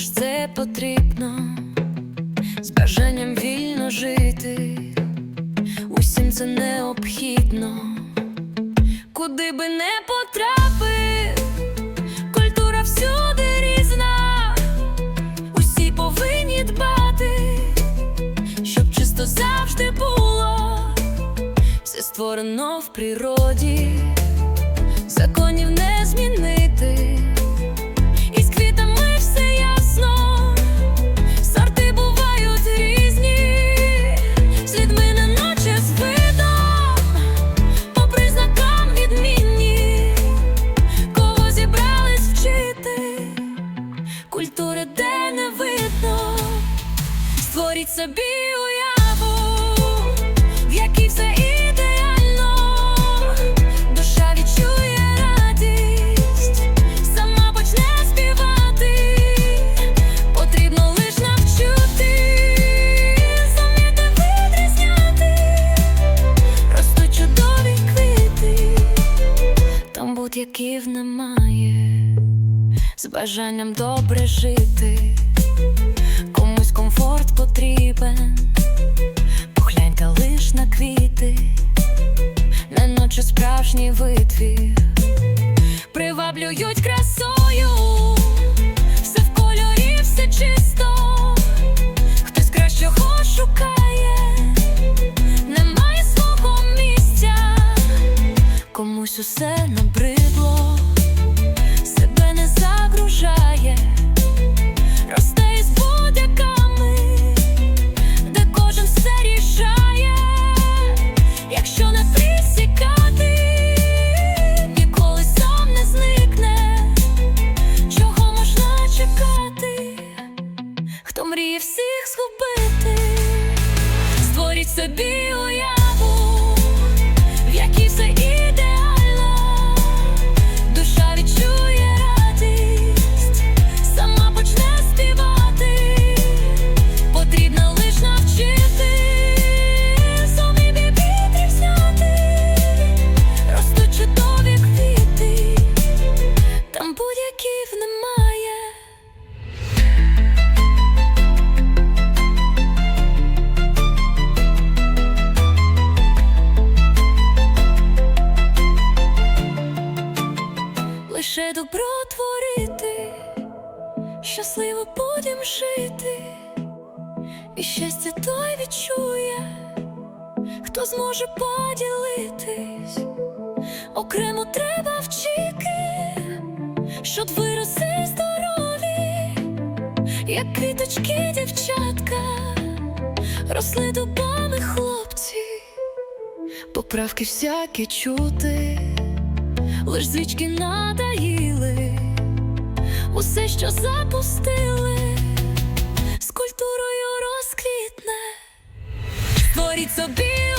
лиш це потрібно, з бажанням вільно жити, усім це необхідно, куди би не потрапив, культура всюди різна, усі повинні дбати, щоб чисто завжди було, все створено в природі. Законів не змінити, створіть собі уяву, в якій все ідеально, душа відчує радість, сама почне співати, потрібно лиш навчути, зуміти відрізняти, ростуть чудові квіти, там будь-яких немає, з бажанням добре жити, комусь комфорт потрібен. Погляньте лиш на квіти, неначе справжній витвір, приваблюють красою, все в кольорі, все чисто, хтось кращого шукає, немає свого місця, комусь усе набридло, Лише добро творити Щасливо будем жити. І щастя той відчує, хто зможе поділитись, окремо треба вчити, щоб виросли здорові, як квіточки дівчатка, росли дубами хлопці, поправки всякі чути, лиш звички надаїли, усе, що запустили з культурою розквітне. Створіть собі